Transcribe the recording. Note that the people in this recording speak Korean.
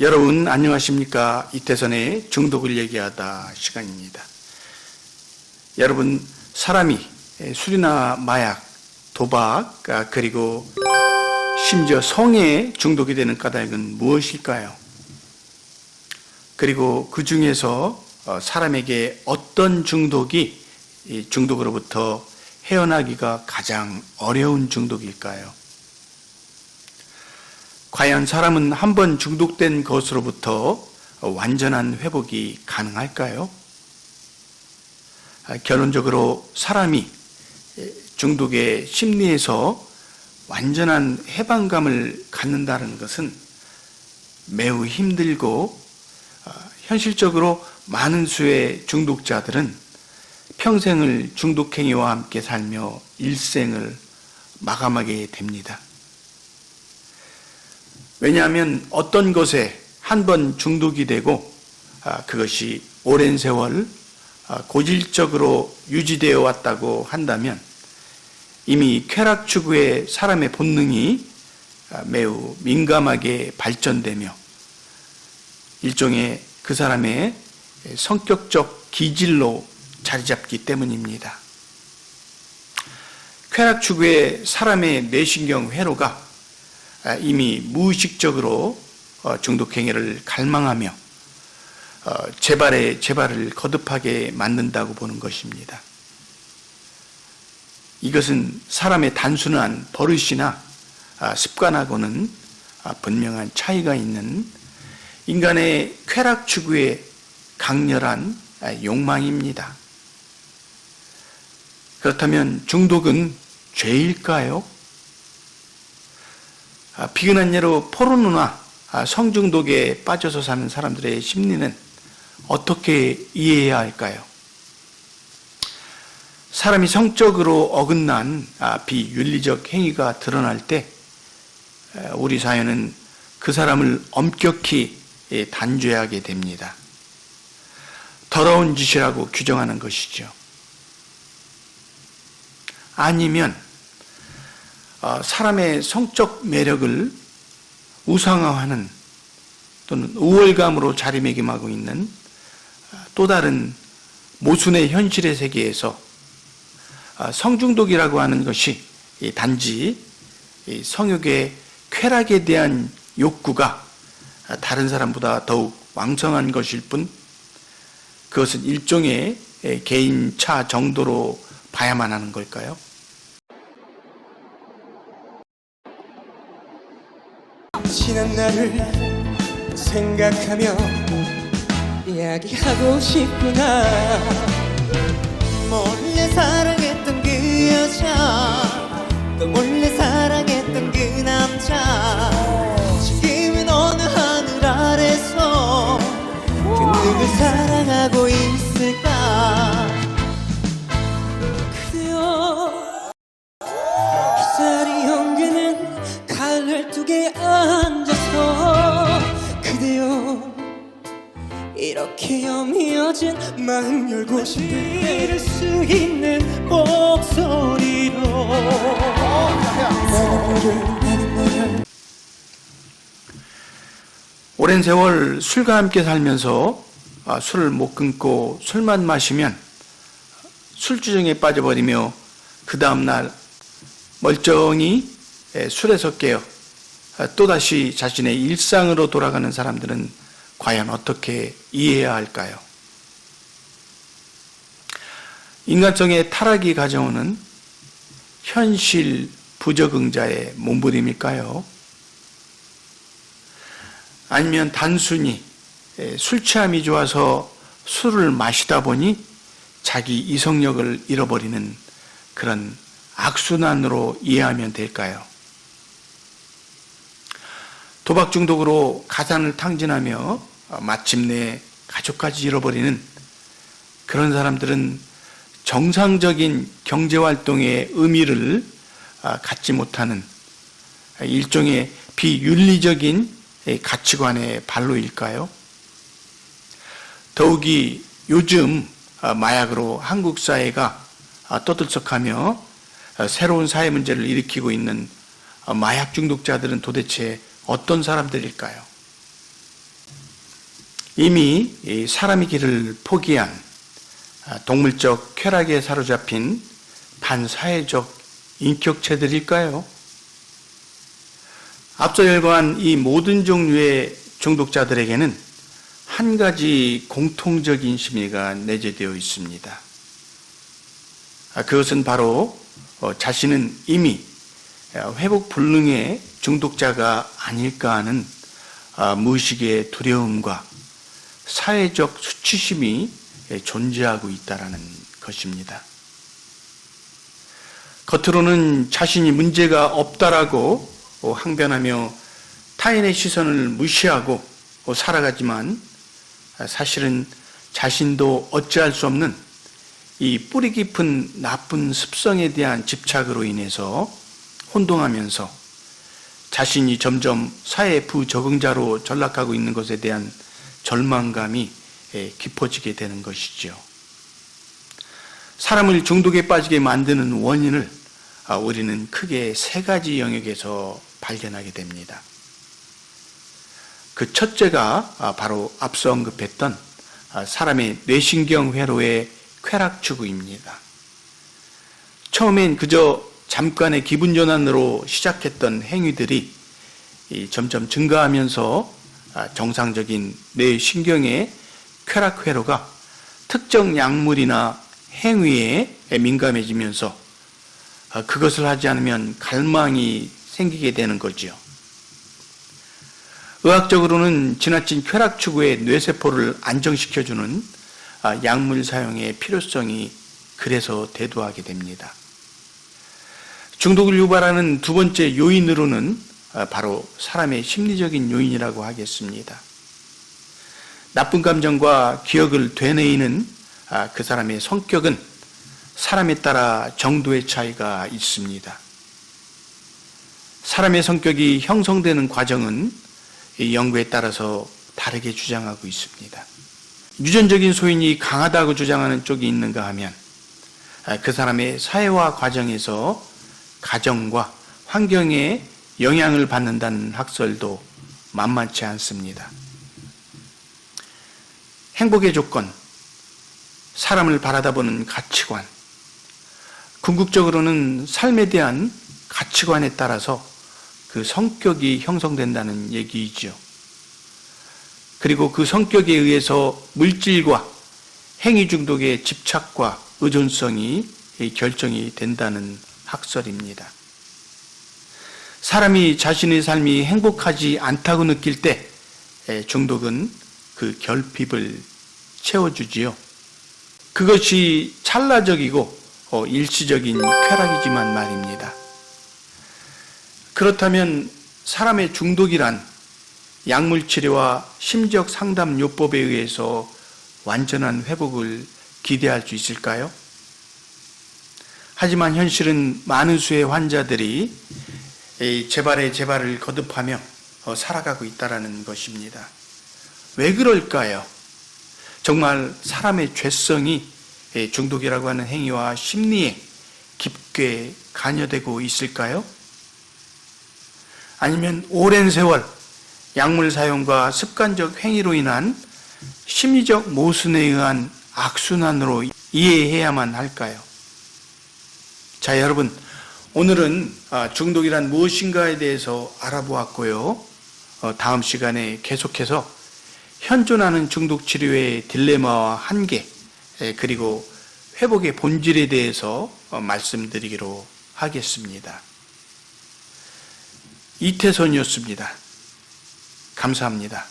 여러분 안녕하십니까 이태선의 중독을 얘기하다 시간입니다. 여러분 사람이 술이나 마약, 도박 아, 그리고 심지어 성에 중독이 되는 까닭은 무엇일까요? 그리고 그 중에서 어, 사람에게 어떤 중독이 이 중독으로부터 헤어나기가 가장 어려운 중독일까요? 과연 사람은 한 번 중독된 것으로부터 완전한 회복이 가능할까요? 아, 결론적으로 사람이 중독의 심리에서 완전한 해방감을 갖는다는 것은 매우 힘들고 아, 현실적으로 많은 수의 중독자들은 평생을 중독행위와 함께 살며 일생을 마감하게 됩니다. 왜냐하면 어떤 것에 한 번 중독이 되고 아, 그것이 오랜 세월 아, 고질적으로 유지되어 왔다고 한다면 이미 쾌락 추구의 사람의 본능이 아, 매우 민감하게 발전되며 일종의 그 사람의 성격적 기질로 자리 잡기 때문입니다. 쾌락 추구의 사람의 뇌신경 회로가 아, 이미 무의식적으로 어, 중독 행위를 갈망하며 어, 재발에 재발을 거듭하게 만든다고 보는 것입니다. 이것은 사람의 단순한 버릇이나 아, 습관하고는 아, 분명한 차이가 있는 인간의 쾌락 추구의 강렬한 욕망입니다. 그렇다면 중독은 죄일까요? 아, 비근한 예로 포르노나 아, 성중독에 빠져서 사는 사람들의 심리는 어떻게 이해해야 할까요? 사람이 성적으로 어긋난 아, 비윤리적 행위가 드러날 때 우리 사회는 그 사람을 엄격히 예, 단죄하게 됩니다. 더러운 짓이라고 규정하는 것이죠. 아니면 어, 사람의 성적 매력을 우상화하는 또는 우월감으로 자리매김하고 있는 어, 또 다른 모순의 현실의 세계에서 어, 성중독이라고 하는 것이 단지 성욕의 쾌락에 대한 욕구가 다른 사람보다 더욱 왕성한 것일 뿐 그것은 일종의 개인차 정도로 봐야만 하는 걸까요? 지난 날을 생각하며 이야기하고 싶구나. 몰래 사랑했던 그 여자 또 몰래 사랑했던 그 남자. 지금은 어느 하늘 아래서 그 누굴 사랑하고 있을까 여미어진 마음 열고 싶을 때 들을 수 있는 목소리로. 오랜 세월 술과 함께 살면서 아, 술을 못 끊고 술만 마시면 술주정에 빠져버리며 그 다음날 멀쩡히 에, 술에서 깨어 아, 또다시 자신의 일상으로 돌아가는 사람들은 과연 어떻게 이해해야 할까요? 인간성의 타락이 가져오는 현실 부적응자의 몸부림일까요? 아니면 단순히 에, 술 취함이 좋아서 술을 마시다 보니 자기 이성력을 잃어버리는 그런 악순환으로 이해하면 될까요? 도박 중독으로 가산을 탕진하며 어, 마침내 가족까지 잃어버리는 그런 사람들은 정상적인 경제활동의 의미를 아, 갖지 못하는 일종의 비윤리적인 가치관의 발로일까요? 더욱이 요즘 아, 마약으로 한국 사회가 아, 떠들썩하며 아, 새로운 사회 문제를 일으키고 있는 마약 중독자들은 도대체 어떤 사람들일까요? 이미 이 사람의 길을 포기한 아, 동물적 쾌락에 사로잡힌 반사회적 인격체들일까요? 앞서 열거한 이 모든 종류의 중독자들에게는 한 가지 공통적인 심리가 내재되어 있습니다. 아, 그것은 바로 어, 자신은 이미 어, 회복 불능의 중독자가 아닐까 하는 아, 무의식의 두려움과 사회적 수치심이 예, 존재하고 있다라는 것입니다. 겉으로는 자신이 문제가 없다라고 어, 항변하며 타인의 시선을 무시하고 어, 살아가지만 아, 사실은 자신도 어찌할 수 없는 이 뿌리 깊은 나쁜 습성에 대한 집착으로 인해서 혼동하면서 자신이 점점 사회 부적응자로 전락하고 있는 것에 대한 절망감이 예, 깊어지게 되는 것이지요. 사람을 중독에 빠지게 만드는 원인을 아, 우리는 크게 세 가지 영역에서 발견하게 됩니다. 그 첫째가 아, 바로 앞서 언급했던 아, 사람의 뇌신경 회로의 쾌락 추구입니다. 처음엔 그저 잠깐의 기분 전환으로 시작했던 행위들이 이 점점 증가하면서 아, 정상적인 뇌 신경의 쾌락 회로가 특정 약물이나 행위에 민감해지면서 아, 그것을 하지 않으면 갈망이 생기게 되는 거지요. 의학적으로는 지나친 쾌락 추구의 뇌세포를 안정시켜주는 아, 약물 사용의 필요성이 그래서 대두하게 됩니다. 중독을 유발하는 두 번째 요인으로는 아, 바로 사람의 심리적인 요인이라고 하겠습니다. 나쁜 감정과 기억을 되뇌이는 아, 그 사람의 성격은 사람에 따라 정도의 차이가 있습니다. 사람의 성격이 형성되는 과정은 이 연구에 따라서 다르게 주장하고 있습니다. 유전적인 소인이 강하다고 주장하는 쪽이 있는가 하면 아, 그 사람의 사회화 과정에서 가정과 환경에 영향을 받는다는 학설도 만만치 않습니다. 행복의 조건, 사람을 바라다 보는 가치관, 궁극적으로는 삶에 대한 가치관에 따라서 그 성격이 형성된다는 얘기이지요. 그리고 그 성격에 의해서 물질과 행위 중독의 집착과 의존성이 결정이 된다는 학설입니다. 사람이 자신의 삶이 행복하지 않다고 느낄 때 중독은 그 결핍을 채워주지요. 그것이 찰나적이고 어, 일시적인 쾌락이지만 말입니다. 그렇다면 사람의 중독이란 약물 치료와 심적 상담 요법에 의해서 완전한 회복을 기대할 수 있을까요? 하지만 현실은 많은 수의 환자들이 이 재발의 재발을 거듭하며 어, 살아가고 있다라는 것입니다. 왜 그럴까요? 정말 사람의 죄성이 이 중독이라고 하는 행위와 심리에 깊게 관여되고 있을까요? 아니면 오랜 세월 약물 사용과 습관적 행위로 인한 심리적 모순에 의한 악순환으로 이해해야만 할까요? 자, 여러분, 오늘은 아, 중독이란 무엇인가에 대해서 알아보았고요. 어, 다음 시간에 계속해서 현존하는 중독 치료의 딜레마와 한계, 에, 그리고 회복의 본질에 대해서 어, 말씀드리기로 하겠습니다. 이태선이었습니다. 감사합니다.